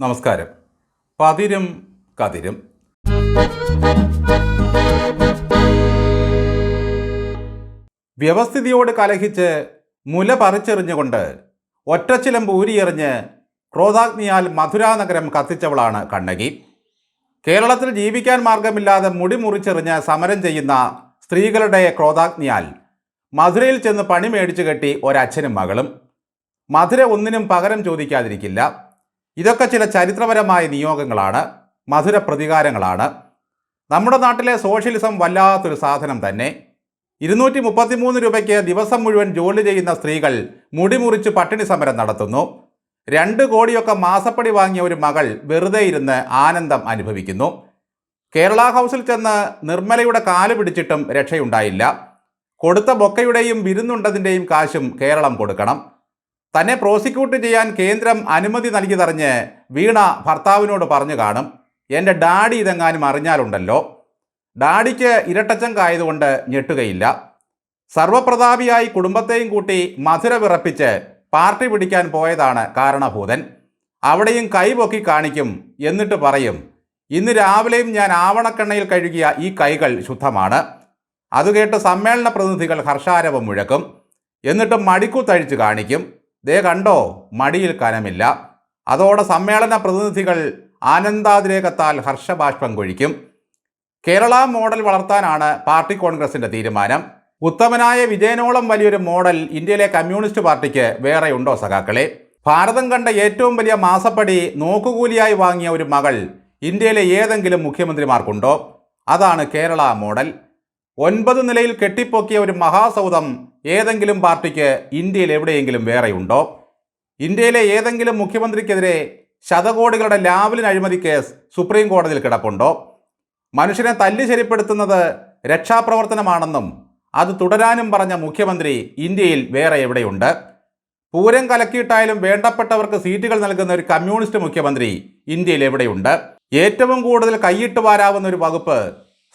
നമസ്കാരം. പതിരും കതിരും. വ്യവസ്ഥിതിയോട് കലഹിച്ച് മുല പറിച്ചെറിഞ്ഞുകൊണ്ട് ഒറ്റച്ചിലം ഊരിയെറിഞ്ഞ് ക്രോധാഗ്നിയാൽ മധുരാനഗരം കത്തിച്ചവളാണ് കണ്ണകി. കേരളത്തിൽ ജീവിക്കാൻ മാർഗമില്ലാതെ മുടി മുറിച്ചെറിഞ്ഞ് സമരം ചെയ്യുന്ന സ്ത്രീകളുടെ ക്രോധാഗ്നിയാൽ മധുരയിൽ ചെന്ന് പണി മേടിച്ചു കെട്ടി ഒരച്ഛനും മകളും. മധുര ഒന്നിനും പകരം ചോദിക്കാതിരിക്കില്ല. ഇതൊക്കെ ചില ചരിത്രപരമായ നിയോഗങ്ങളാണ് മധുര പ്രതികാരങ്ങളാണ്. നമ്മുടെ നാട്ടിലെ സോഷ്യലിസം വല്ലാത്തൊരു സാധനം തന്നെ. ഇരുന്നൂറ്റി മുപ്പത്തിമൂന്ന് രൂപയ്ക്ക് ദിവസം മുഴുവൻ ജോലി ചെയ്യുന്ന സ്ത്രീകൾ മുടിമുറിച്ച് പട്ടിണി സമരം നടത്തുന്നു. രണ്ട് കോടിയൊക്കെ മാസപ്പടി വാങ്ങിയ ഒരു മകൾ വെറുതെ ഇരുന്ന് ആനന്ദം അനുഭവിക്കുന്നു. കേരള ഹൗസിൽ ചെന്ന് നിർമ്മലയുടെ കാൽ പിടിച്ചിട്ടും രക്ഷയുണ്ടായില്ല. കൊടുത്ത ബൊക്കയുടെയും വിരുന്നുണ്ടതിന്റെയും കാശും കേരളം കൊടുക്കണം. തന്നെ പ്രോസിക്യൂട്ട് ചെയ്യാൻ കേന്ദ്രം അനുമതി നൽകി നൽകിയതറിഞ്ഞ് വീണ ഭർത്താവിനോട് പറഞ്ഞു കാണും. എന്റെ ഡാഡി ഇതെങ്ങാനും അറിഞ്ഞാലുണ്ടല്ലോ. ഡാഡിക്ക് ഇരട്ടച്ചങ്കായതുകൊണ്ട് ഞെട്ടുകയില്ല. സർവപ്രതാപിയായി കുടുംബത്തെയും കൂട്ടി മധുര വിറപ്പിച്ച് പാർട്ടി പിടിക്കാൻ പോയതാണ് കാരണഭൂതൻ. അവിടെയും കൈപൊക്കി കാണിക്കും എന്നിട്ട് പറയും ഇന്ന് രാവിലെയും ഞാൻ ആവണക്കെണ്ണയിൽ കഴുകിയ ഈ കൈകൾ ശുദ്ധമാണ്. അതുകേട്ട് സമ്മേളന പ്രതിനിധികൾ ഹർഷാരവം മുഴക്കും. എന്നിട്ട് തഴിച്ചു കാണിക്കും. ദേ കണ്ടോ മടിയിൽ കനമില്ല. അതോടെ സമ്മേളന പ്രതിനിധികൾ ആനന്ദാതിരേകത്താൽ ഹർഷബാഷ്പം കൊഴിക്കും. കേരള മോഡൽ വളർത്താനാണ് പാർട്ടി കോൺഗ്രസിന്റെ തീരുമാനം. ഉത്തമനായ വിജയനോളം വലിയൊരു മോഡൽ ഇന്ത്യയിലെ കമ്മ്യൂണിസ്റ്റ് പാർട്ടിക്ക് വേറെയുണ്ടോ സഖാക്കളെ? ഭാരതം കണ്ട ഏറ്റവും വലിയ മാസപ്പടി നോക്കുകൂലിയായി വാങ്ങിയ ഒരു മകൾ ഇന്ത്യയിലെ ഏതെങ്കിലും മുഖ്യമന്ത്രിമാർക്കുണ്ടോ? അതാണ് കേരള മോഡൽ. ഒൻപത് നിലയിൽ കെട്ടിപ്പൊക്കിയ ഒരു മഹാസൗധം ഏതെങ്കിലും പാർട്ടിക്ക് ഇന്ത്യയിൽ എവിടെയെങ്കിലും വേറെയുണ്ടോ? ഇന്ത്യയിലെ ഏതെങ്കിലും മുഖ്യമന്ത്രിക്കെതിരെ ശതകോടികളുടെ ലാവലിൻ അഴിമതി കേസ് സുപ്രീം കോടതിയിൽ കിടപ്പുണ്ടോ? മനുഷ്യനെ തല്ലി ശരിപ്പെടുത്തുന്നത് രക്ഷാപ്രവർത്തനമാണെന്നും അത് തുടരാനും പറഞ്ഞ മുഖ്യമന്ത്രി ഇന്ത്യയിൽ വേറെ എവിടെയുണ്ട്? പൂരം കലക്കിയിട്ടായാലും വേണ്ടപ്പെട്ടവർക്ക് സീറ്റുകൾ നൽകുന്ന ഒരു കമ്മ്യൂണിസ്റ്റ് മുഖ്യമന്ത്രി ഇന്ത്യയിൽ എവിടെയുണ്ട്? ഏറ്റവും കൂടുതൽ കൈയിട്ട് വാരാവുന്ന ഒരു വകുപ്പ്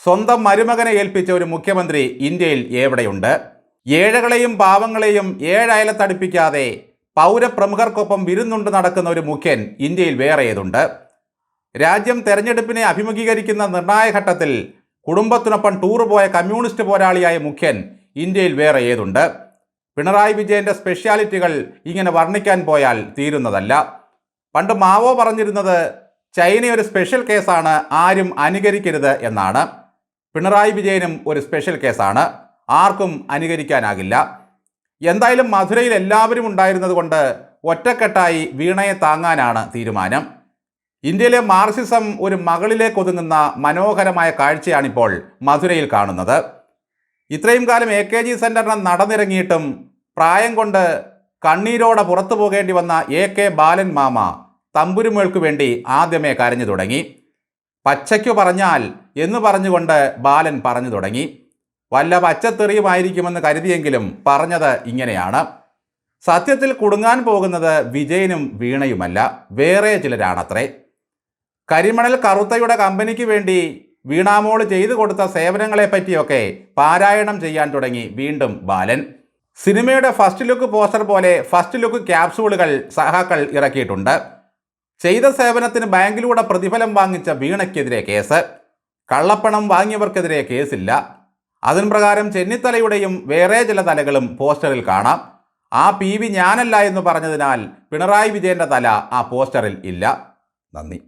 സ്വന്തം മരുമകനെ ഏൽപ്പിച്ച ഒരു മുഖ്യമന്ത്രി ഇന്ത്യയിൽ എവിടെയുണ്ട്? ഏഴകളെയും പാവങ്ങളെയും ഏഴയലത്തടുപ്പിക്കാതെ പൗരപ്രമുഖർക്കൊപ്പം വിരുന്നുണ്ട് നടക്കുന്ന ഒരു മുഖ്യൻ ഇന്ത്യയിൽ വേറെ ഏതുണ്ട് രാജ്യം തെരഞ്ഞെടുപ്പിനെ അഭിമുഖീകരിക്കുന്ന നിർണായക ഘട്ടത്തിൽ കുടുംബത്തിനൊപ്പം ടൂർ പോയ കമ്മ്യൂണിസ്റ്റ് പോരാളിയായ മുഖ്യൻ ഇന്ത്യയിൽ വേറെ ഏതുണ്ട് പിണറായി വിജയന്റെ സ്പെഷ്യാലിറ്റികൾ ഇങ്ങനെ വർണിക്കാൻ പോയാൽ തീരുന്നതല്ല. പണ്ട് മാവോ പറഞ്ഞിരുന്നത് ചൈന ഒരു സ്പെഷ്യൽ കേസാണ് ആരും അനുകരിക്കരുത് എന്നാണ്. പിണറായി വിജയനും ഒരു സ്പെഷ്യൽ കേസാണ് ആർക്കും അനുകരിക്കാനാകില്ല. എന്തായാലും മധുരയിൽ എല്ലാവരും ഉണ്ടായിരുന്നത് കൊണ്ട് ഒറ്റക്കെട്ടായി വീണയെ താങ്ങാനാണ് തീരുമാനം. ഇന്ത്യയിലെ മാർക്സിസം ഒരു മകളിലേക്ക് ഒതുങ്ങുന്ന മനോഹരമായ കാഴ്ചയാണിപ്പോൾ മധുരയിൽ കാണുന്നത്. ഇത്രയും കാലം എ കെ ജി സെന്ററിന് നടന്നിറങ്ങിയിട്ടും പ്രായം കൊണ്ട് കണ്ണീരോടെ പുറത്തു പോകേണ്ടി വന്ന എ കെ ബാലൻ മാമ തമ്പുരുമേൾക്ക് വേണ്ടി ആദ്യമേ കരഞ്ഞു തുടങ്ങി. പച്ചയ്ക്കു പറഞ്ഞാൽ എന്ന് പറഞ്ഞുകൊണ്ട് ബാലൻ പറഞ്ഞു തുടങ്ങി. വല്ല പച്ചത്തെറിയുമായിരിക്കുമെന്ന് കരുതിയെങ്കിലും പറഞ്ഞത് ഇങ്ങനെയാണ്. സത്യത്തിൽ കുടുങ്ങാൻ പോകുന്നത് വിജയനും വീണയുമല്ല വേറെ ചിലരാണത്രേ. കരിമണൽ കറുത്തയുടെ കമ്പനിക്ക് വേണ്ടി വീണാമോൾ ചെയ്തു കൊടുത്ത സേവനങ്ങളെ പറ്റിയൊക്കെ പാരായണം ചെയ്യാൻ തുടങ്ങി വീണ്ടും ബാലൻ. സിനിമയുടെ ഫസ്റ്റ് ലുക്ക് പോസ്റ്റർ പോലെ ഫസ്റ്റ് ലുക്ക് ക്യാപ്സൂളുകൾ സഹാക്കൾ ഇറക്കിയിട്ടുണ്ട്. ചെയ്ത സേവനത്തിന് ബാങ്കിലൂടെ പ്രതിഫലം വാങ്ങിച്ച വീണയ്ക്കെതിരെ കേസ്. കള്ളപ്പണം വാങ്ങിയവർക്കെതിരെ കേസില്ല. അതിന് പ്രകാരം ചെന്നിത്തലയുടെയും വേറെ ചില തലകളും പോസ്റ്ററിൽ കാണാം. ആ പി വി ഞാനല്ല എന്ന് പറഞ്ഞതിനാൽ പിണറായി വിജയന്റെ തല ആ പോസ്റ്ററിൽ ഇല്ല. നന്ദി.